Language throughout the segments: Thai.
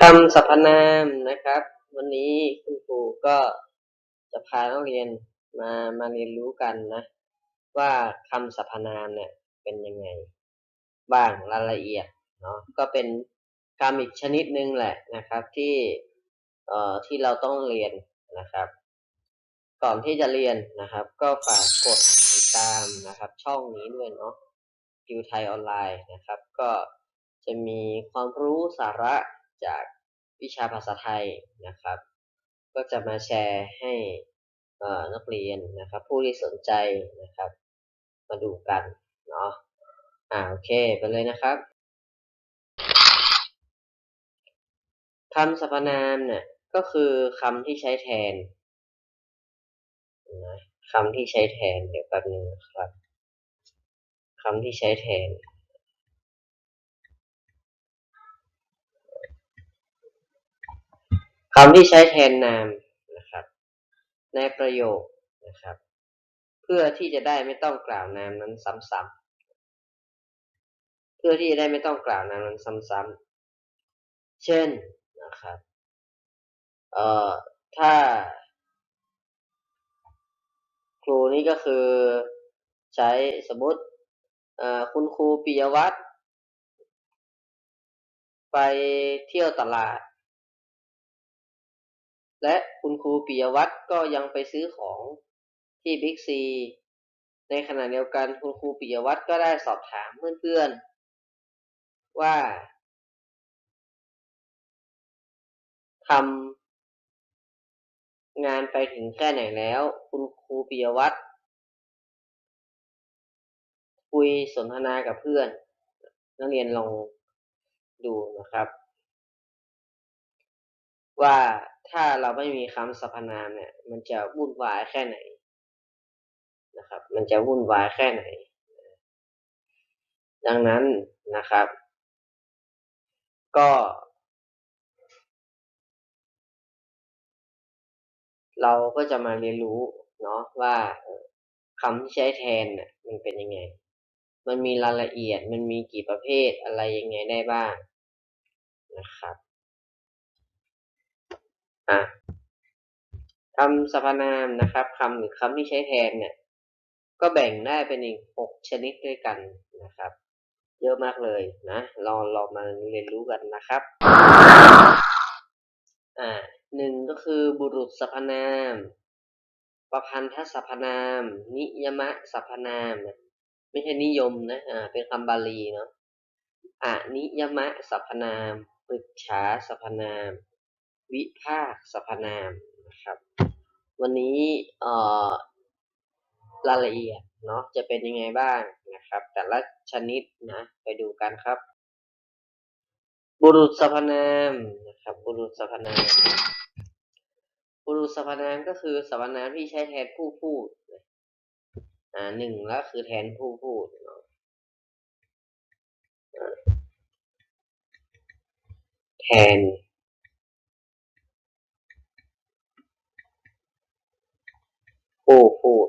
คำสรรพนามนะครับ วันนี้คุณครูก็จะพานักเรียนมามาเรียนรู้กันนะ ว่าคำสรรพนามเนี่ยเป็นยังไง บ้างรายละเอียดเนาะก็เป็นคำอีกชนิดหนึ่งแหละนะครับที่เอ่อที่เราต้องเรียนนะครับ ก่อนที่จะเรียนนะครับ ก็ฝากกดติดตามนะครับ ช่องนี้ด้วยเนาะคิวไทยออนไลน์นะครับ ก็จะมีความรู้สาระ จากวิชาภาษาไทยนะครับ ก็จะมาแชร์ให้นักเรียนนะครับ ผู้ที่สนใจนะครับ มาดูกันเนาะอ่าโอเคไปเลยนะครับคำสรรพนามเนี่ยก็คือคำที่ใช้แทนนะคำที่ใช้แทนเดี๋ยวแป๊บนึงนะครับคำที่ใช้แทน คำที่ใช้แทนนามนะครับ ในประโยคนะครับ เพื่อที่จะได้ไม่ต้องกล่าวนามนั้นซ้ำๆเพื่อที่จะได้ไม่ต้องกล่าวนามนั้นซ้ำๆเช่นนะครับเอ่อถ้า ครูนี่ก็คือใช้สมมติเอ่อคุณครูปิยวัฒน์ไปเที่ยวตลาด และคุณครูปิยวัฒน์ก็ยังไปซื้อของที่บิ๊กซี ในขณะเดียวกันคุณครูปิยวัฒน์ก็ได้สอบถามเพื่อนๆ ว่าทำงานไปถึงแค่ไหนแล้ว คุณครูปิยวัฒน์คุยสนทนากับเพื่อน นักเรียนลองดูนะครับ ว่า ถ้าเราไม่มีคำสรรพนามเนี่ย มันจะวุ่นวายแค่ไหนนะครับ มันจะวุ่นวายแค่ไหน ดังนั้นนะครับ ก็ เราก็จะมาเรียนรู้เนาะว่าคำที่ใช้แทนเนี่ยมันเป็นยังไง มันมีรายละเอียด มันมีกี่ประเภทอะไรยังไงได้บ้างนะครับ อะคำสรรพนามนะครับคำหรือคำที่ใช้แทนเนี่ย ก็แบ่งได้เป็นอีกหกชนิดด้วยกันนะครับ เยอะมากเลยนะลองลองมาเรียนรู้กันนะครับ อ่าหนึ่งก็คือบุรุษสรรพนาม ประพันธสรรพนาม นิยมะสรรพนามนะไม่ใช่นิยมนะอ่าเป็นคำบาลีเนาะอะนิยมะสรรพนามปรึกษาสรรพนาม วิภาคสรรพนามนะครับ วันนี้เอ่อรายละเอียดเนาะจะเป็นยังไงบ้างนะครับ แต่ละชนิดนะไปดูกันครับ บุรุษสรรพนามนะครับบุรุษสรรพนาม บุรุษสรรพนามก็คือสรรพนามที่ใช้แทนผู้พูดอ่าหนึ่งแล้วคือแทนผู้พูดเนาะแทน ผู้พูด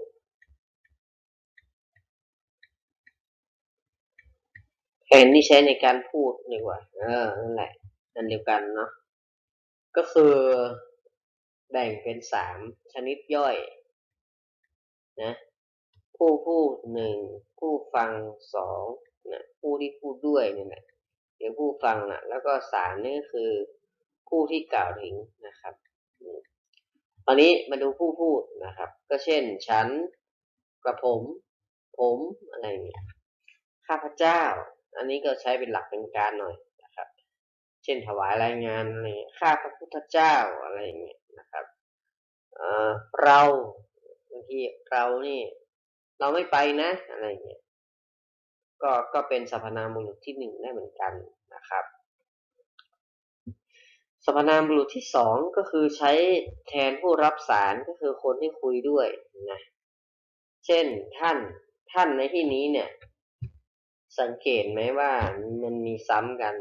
แทนที่ใช้ในการพูดดีกว่า เออ นั่นแหละ นั่นเดียวกันเนาะ ก็คือแบ่งเป็นสามชนิดย่อย นะ ผู้พูดหนึ่ง ผู้ฟังสองนะผู้ที่พูดด้วยนี่ยนะเดี๋ยวผู้ฟังนะแล้วก็สามนี่คือผู้ที่กล่าวถึงน ตอนนี้มาดูผู้พูดนะครับ ก็เช่น ฉันกระผม ผมอะไรอย่างเงี้ยข้าพเจ้า อันนี้ก็ใช้เป็นหลักเป็นการหน่อยนะครับ เช่นถวายรายงานอะไรข้าพระพุทธเจ้าอะไรอย่างเงี้ยนะครับเออเราบางทีเรานี่ เราไม่ไปนะอะไรอย่างเงี้ยก็ก็เป็นสรรพนามบุรุษที่หนึ่งได้เหมือนกันนะครับ สรรพนามบุรุษที่สองก็คือใช้แทนผู้รับสารก็คือคนที่คุยด้วยนะเช่นท่านท่านในที่นี้เนี่ย สังเกตไหมว่ามันมีซ้ำกัน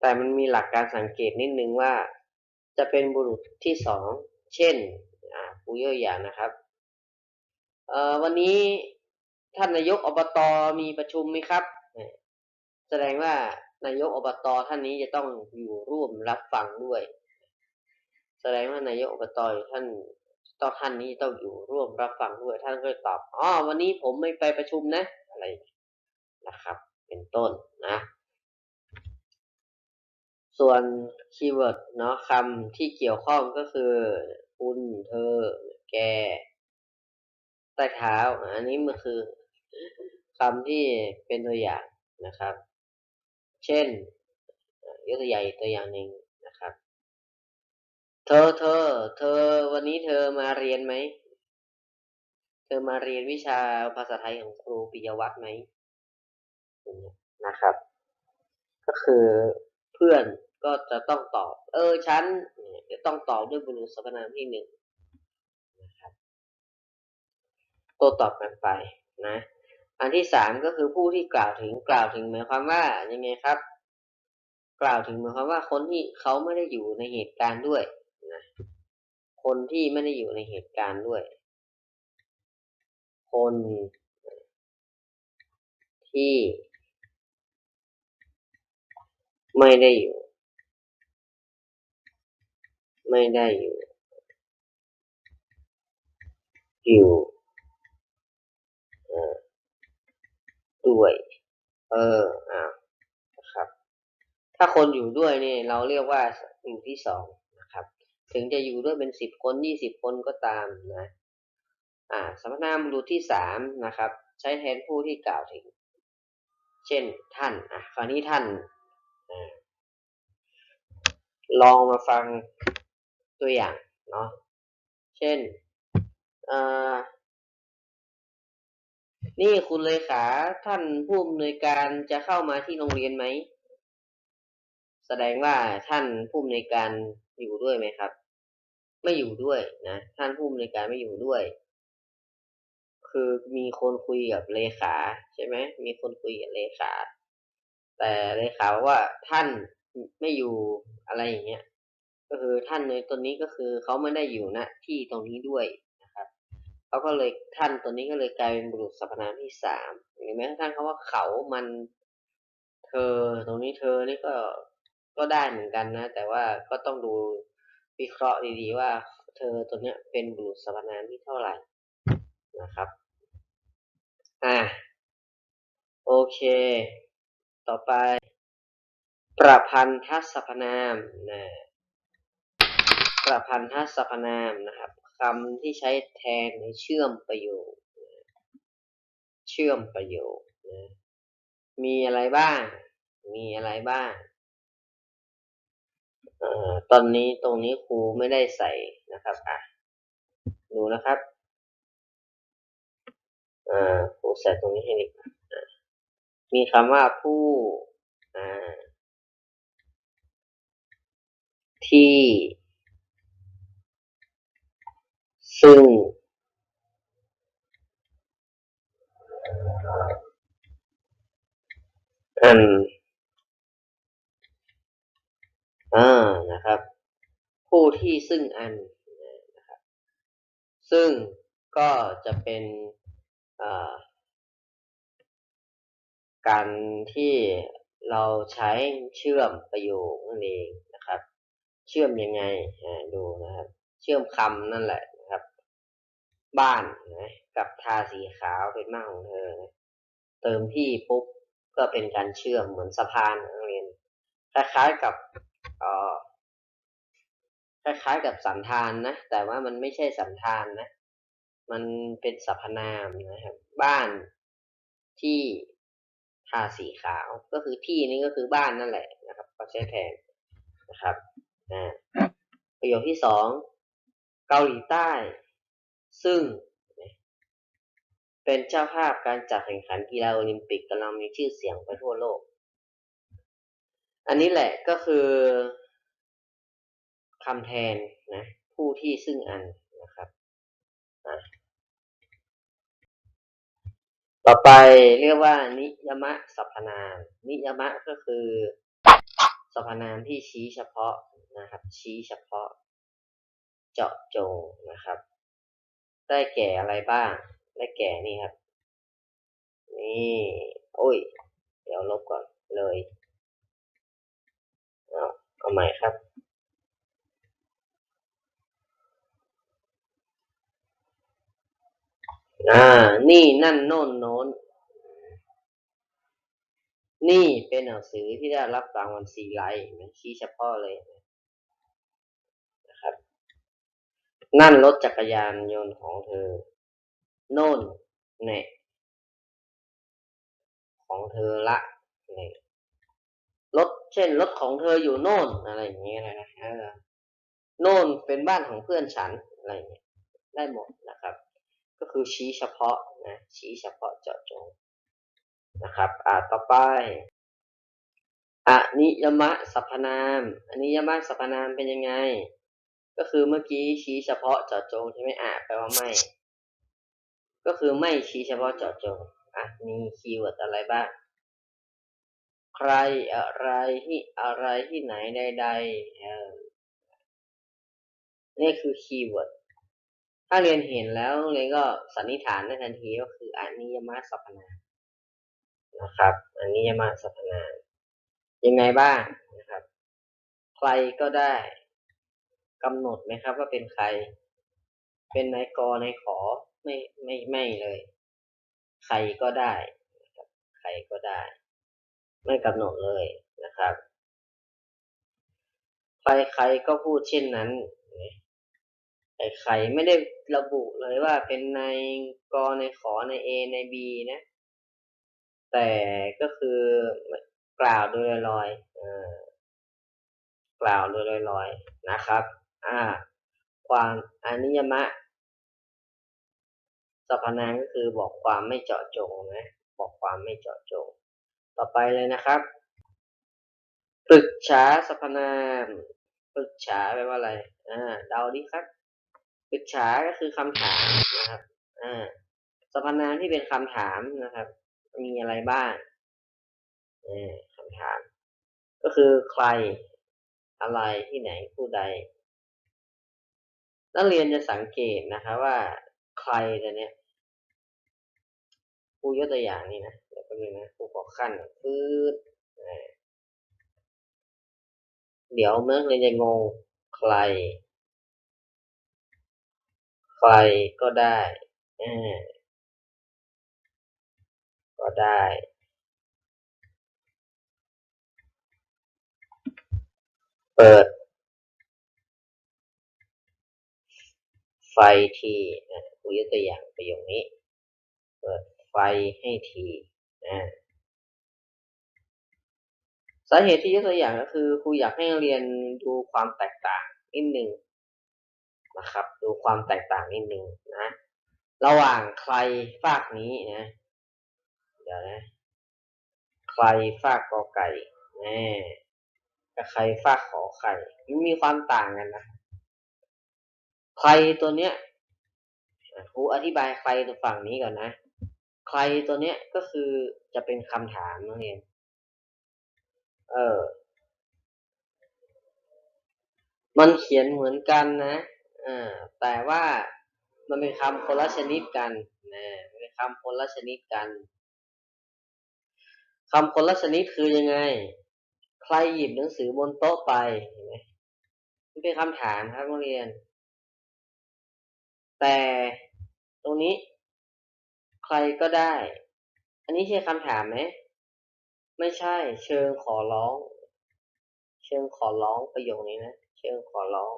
แต่มันมีหลักการสังเกตนิดนึงว่า จะเป็นบุรุษที่สองเช่นผู้ยกอย่างนะครับเออวันนี้ท่านนายกอบตมีประชุมไหมครับ แสดงว่า นายกอบตท่านนี้จะต้องอยู่ร่วมรับฟังด้วย แสดงว่านายกอบตท่านต้องท่านนี้ต้องอยู่ร่วมรับฟังด้วย ท่านก็ตอบอ๋อวันนี้ผมไม่ไปประชุมนะ อะไรนะครับ เป็นต้นนะ ส่วนคีย์เวิร์ดเนาะคำที่เกี่ยวข้องก็คือ คุณเธอ แกใต้เท้า อันนี้มันคือคำที่เป็นตัวอย่างนะครับ เช่นยกตัวอย่างตัวอย่างหนึ่งนะครับ เธอเธอ เธอ วันนี้เธอมาเรียนไหม เธอมาเรียนวิชาภาษาไทยของครูปิยวัฒน์ไหมนะครับ ก็คือเพื่อนก็จะต้องตอบ เออฉันจะต้องตอบด้วยบุรุษสรรพนามที่หนึ่งนะครับโต้ตอบกันไปนะ อันที่สามก็คือผู้ที่กล่าวถึงกล่าวถึงหมายความว่ายังไงครับ กล่าวถึงหมายความว่าคนที่เขาไม่ได้อยู่ในเหตุการณ์ด้วยนะคนที่ไม่ได้อยู่ในเหตุการณ์ด้วย คนที่ ไม่ได้อยู่ ไม่ได้อยู่อยู่ ด้วย เอออ่านะครับ ถ้าคนอยู่ด้วยเนี่ยเราเรียกว่าอยู่ที่สองนะครับ ถึงจะอยู่ด้วยเป็นสิบคนยี่สิบคนก็ตามนะ อ่าสมนามบุรุษที่สามนะครับ ใช้แทนผู้ที่กล่าวถึง เช่นท่านอะคราวนี้ท่านลองมาฟังตัวอย่างเนาะ เช่น นี่คุณเลขา ท่านผู้อำนวยการจะเข้ามาที่โรงเรียนไหม แสดงว่าท่านผู้อำนวยการอยู่ด้วยไหมครับ ไม่อยู่ด้วยนะ ท่านผู้อำนวยการไม่อยู่ด้วย คือมีคนคุยกับเลขาใช่ไหม มีคนคุยกับเลขา แต่เลขาบอกว่าท่านไม่อยู่อะไรอย่างเงี้ย ก็คือท่านในตัวนี้ก็คือเขาไม่ได้อยู่ณที่ตรงนี้ด้วย เขาก็เลยท่านตัวนี้ก็เลยกลายเป็นบุรุษสรรพนามที่สามหรือแม้กระทั่งคำว่าเขามันเธอ ตรงนี้เธอนี่ก็ก็ได้เหมือนกันนะ แต่ว่าก็ต้องดูวิเคราะห์ดีๆว่า เธอตัวเนี้ยเป็นบุรุษสรรพนามที่เท่าไหร่นะครับอ่าโอเค ต่อไป ประพันธสรรพนามนะประพันธสรรพนามนะครับ คำที่ใช้แทนในเชื่อมประโยค เชื่อมประโยคนะมีอะไรบ้าง มีอะไรบ้างอตอนนี้ตรงนี้ครูไม่ได้ใส่นะครับอะดูนะครับอ่าครูใส่ตรงนี้ให้ดีมีคำว่าผู้อ่าที่ ซึ่ง อัน อ่า นะครับ ผู้ที่ซึ่งอันนะครับ ซึ่งก็จะเป็นการที่เราใช้เชื่อมประโยคนั่นเองนะครับ เชื่อมยังไงดูนะครับ เชื่อมคำนั่นแหละ บ้านนะกับทาสีขาวเป็นบ้าของเธอนะเติมที่ปุ๊บก็เป็นการเชื่อมเหมือนสะพานนักเรียนคล้ายๆกับเอ่อคล้ายๆกับสันธานนะ แต่ว่ามันไม่ใช่สันธานนะ มันเป็นสรรพนามนะครับ บ้านที่ทาสีขาวก็คือที่นี้ก็คือบ้านนั่นแหละนะครับก็ใช้แทนนะครับอ่าประโยคที่สองเกาหลีใต้ ซึ่ง เป็นเจ้าภาพการจัดแข่งขันกีฬาโอลิมปิกกำลังมีชื่อเสียงไปทั่วโลก อันนี้แหละก็คือคำแทนนะผู้ที่ซึ่งอันนะครับต่อไปเรียกว่านิยมะสรรพนาม นิยมะก็คือสรรพนามที่ชี้เฉพาะนะครับ ชี้เฉพาะ เจาะจงนะครับ ได้แก่อะไรบ้าง ได้แก่นี่ครับ นี่โอ้ย เดี๋ยวลบก่อนเลยเอาใหม่ครับ อ่า นี่นั่นโน่นโน้น นี่เป็นหนังสือที่ได้รับรางวัลซีไลท์มันชี้เฉพาะเลยนะครับ นั่นรถจักรยานยนต์ของเธอ โน่นเน่ ของเธอละเนี่ยรถเช่นรถของเธออยู่โน่นอะไรอย่างเงี้ยนะเออโน่นเป็นบ้านของเพื่อนฉันอะไรอย่างเงี้ยได้หมดนะครับ ก็คือชี้เฉพาะนะชี้เฉพาะเจาะจงนะครับอ่าต่อไปอนิยมะสรรพนามอนิยมะสรรพนามเป็นยังไง ก็คือเมื่อกี้ชี้เฉพาะเจาะจงใช่ไหมอะแปลว่าไม่ ก็คือไม่ชี้เฉพาะเจาะจงอะมีคีย์เวิร์ดอะไรบ้าง ใครอะไรที่อะไรที่ไหนใดๆเออนี่คือคีย์เวิร์ดถ้าเรียนเห็นแล้วเรียนก็สันนิษฐานได้ทันทีก็คืออนิยมสรรพนานะครับอนิยมะสรรพนายังไงบ้างนะครับ ใครก็ได้ กำหนดไหมครับว่าเป็นใคร เป็นนายกนายขอไม่ไม่ไม่เลย ใครก็ได้นะครับใครก็ได้ ไม่กำหนดเลยนะครับ ใครใครก็พูดเช่นนั้นไอ้ใครไม่ได้ระบุเลยว่าเป็นในกในขอใน A ใน B นะ แต่ก็คือกล่าวโดยลอยๆกล่าวโดยลอยๆนะครับ อ่า ความอนิยมะสรรพนามก็คือบอกความไม่เจาะจงนะบอกความไม่เจาะจง ต่อไปเลยนะครับปรึกษาสรรพนามปรึกษาแปลว่าอะไรอ่าเดาดิครับปรึกษาก็คือคำถามนะครับอ่าสรรพนามที่เป็นคำถามนะครับ มีอะไรบ้างเออคำถาม ก็คือใครอะไรที่ไหนผู้ใด นักเรียนจะสังเกตนะคะว่าใครตัวเนี้ยครูยกตัวอย่างนี่นะเดี๋ยวแป๊บนึงนะครูขอขั้นฟืดเดี๋ยวนักเรียนจะงงใคร ใครก็ได้ก็ได้เปิด ไฟทีนะครูยกตัวอย่างประโยคนี้ เปิดไฟให้ทีนะสาเหตุที่ยกตัวอย่างก็คือครูอยากให้เรียนดูความแตกต่างนิดนึงนะครับ ดูความแตกต่างนิดนึงนะ ระหว่างใครฝากนี้นะเดี๋ยวนะ ใครฝากกอไก่แนะกับใครฝากขอไข่มันมีความต่างกันนะ ใครตัวเนี้ยครูอธิบายใครตัวฝั่งนี้ก่อนนะ ใครตัวเนี้ยก็คือจะเป็นคำถามนักเรียนเออ มันเขียนเหมือนกันนะอ่าแต่ว่ามันเป็นคำคนละชนิดกันนะเป็นคำคนละชนิดกันคำคนละชนิดคือยังไง ใครหยิบหนังสือบนโต๊ะไปเห็นไหมมันเป็นคำถามครับนักเรียน แต่ตรงนี้ ใครก็ได้ อันนี้ใช่คำถามไหม ไม่ใช่ เชิงขอร้อง เชิงขอร้องประโยคนี้นะ เชิงขอร้อง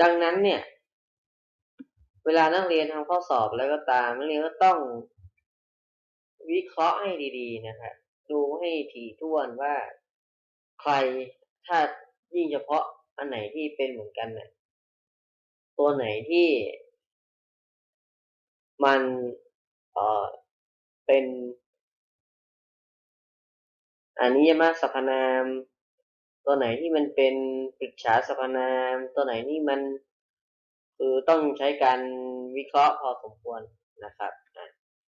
ดังนั้นเนี่ย เวลานักเรียนทำข้อสอบแล้วก็ตามนักเรียนก็ต้องวิเคราะห์ให้ดีๆนะครับดูให้ถี่ถ้วนว่าใครถ้ายิ่งเฉพาะอันไหนที่เป็นเหมือนกันเนี่ย ตัวไหนที่ มันเออเป็นอันนี้ยมาสรรพนาม ตัวไหนที่มันเป็นปรึกษาสรรพนาม ตัวไหนนี่มันคือต้องใช้การวิเคราะห์พอสมควรนะครับ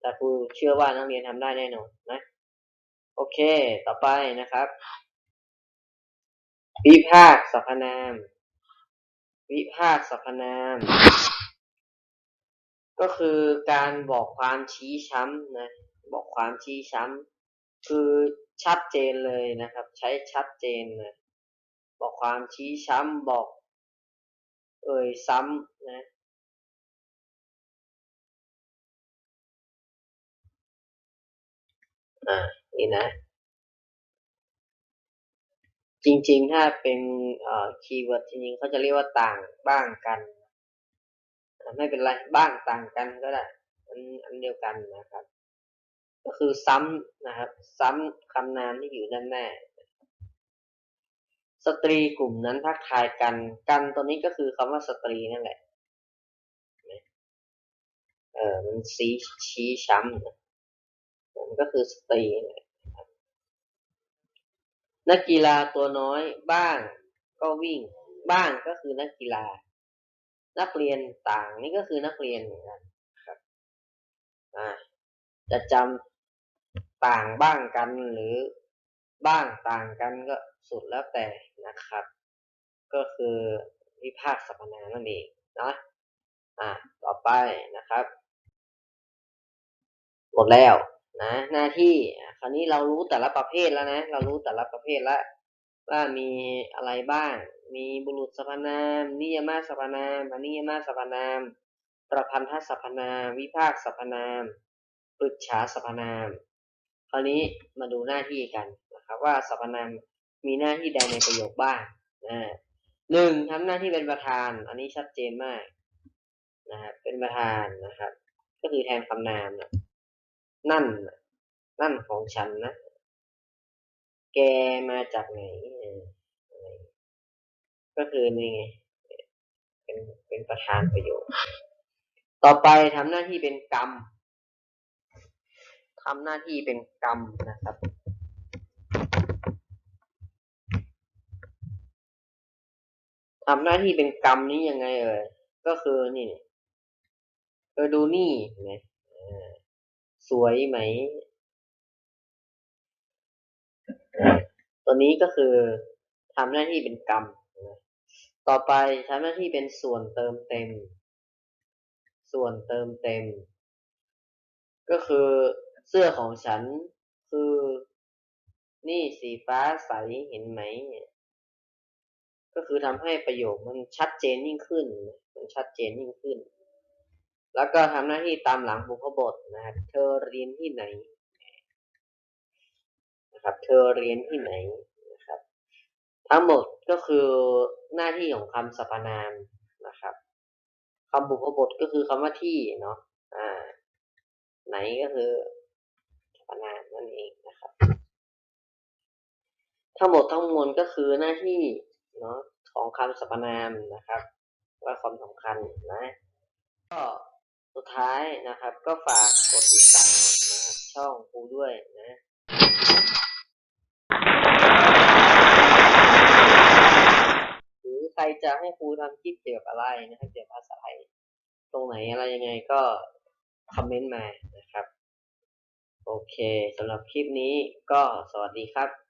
แต่ครูเชื่อว่านักเรียนทำได้แน่นอนนะ โอเค ต่อไปนะครับวิภาคสรรพนาม วิภาคสรรพนาม ก็คือการบอกความชี้ช้ำนะบอกความชี้ช้ำคือชัดเจนเลยนะครับ ใช้ชัดเจนนะบอกความชี้ช้ำบอก เอ่ยซ้ำนะอ่านี่นะ จริงๆ ถ้าเป็นคีย์เวิร์ดจริงๆเขาจะเรียกว่าต่างบ้างกัน ไม่เป็นไรบ้างต่างกันก็ได้อันอันเดียวกันนะครับ ก็คือซ้ำนะครับ ซ้ำคำนามที่อยู่ด้านหน้าสตรีกลุ่มนั้นทักทายกันกันตัวนี้ก็คือคำว่าสตรีนั่นแหละเออมันชี้ชี้ช้ำนะมันก็คือสตรีนั่นแหละ นักกีฬาตัวน้อยบ้างก็วิ่ง บ้างก็คือนักกีฬา นักเรียนต่างนี่ก็คือนักเรียนเหมือนกันครับจะจำต่างบ้างกันหรือบ้างต่างกันก็สุดแล้วแต่นะครับ ก็คือวิพากษ์สรรพนามนั่นเองนะอ่าต่อไปนะครับ หมดแล้วนะหน้าที่อะ คราวนี้เรารู้แต่ละประเภทแล้วนะ เรารู้แต่ละประเภทแล้วว่ามีอะไรบ้าง มีบุรุษสรรพนาม นิยมาสรรพนามอนิยมาสรรพนาม ประพันธสรรพนาม วิภาคสรรพนามปรึกษาสรรพนาม คราวนี้มาดูหน้าที่กันนะครับว่าสรรพนามมีหน้าที่ใดในประโยคบ้างนะหนึ่งทำหน้าที่เป็นประธาน อันนี้ชัดเจนมากนะครับเป็นประธานนะครับ ก็คือแทนคำนามนะนั่น นั่นของฉันนะ แกมาจากไหนอะไรก็คือนี่ไงเป็นเป็นประธานประโยค ต่อไปทำหน้าที่เป็นกรรมทำหน้าที่เป็นกรรมนะครับทำหน้าที่เป็นกรรมนี้ยังไงเอ่ยก็คือนี่เออดูนี่เห็นไหมสวยไหม ตัวนี้ก็คือทำหน้าที่เป็นกรรม ต่อไปทำหน้าที่เป็นส่วนเติมเต็ม ส่วนเติมเต็ม ก็คือเสื้อของฉันคือนี่สีฟ้าใสเห็นไหม ก็คือทำให้ประโยคมันชัดเจนยิ่งขึ้น มันชัดเจนยิ่งขึ้น แล้วก็ทำหน้าที่ตามหลังบุพบทนะครับเธอเรียนที่ไหน นะครับ เธอเรียนที่ไหนนะครับ ทั้งหมดก็คือหน้าที่ของคำสรรพนามนะครับคำบุพบทก็คือคำว่าที่เนาะอ่า ไหนก็คือสรรพนามนั่นเองนะครับ ทั้งหมดทั้งมวลก็คือหน้าที่เนาะของคำสรรพนามนะครับ ว่าความสำคัญนะก็สุดท้ายนะครับ ก็ฝากกดติดตามนะช่องครูด้วยนะ หรือใครจะให้ครูทำคลิปเกี่ยวกับอะไรนะครับเกี่ยวกับภาษาไทยตรงไหนอะไรยังไงก็คอมเมนต์มานะครับ โอเคสำหรับคลิปนี้ก็สวัสดีครับ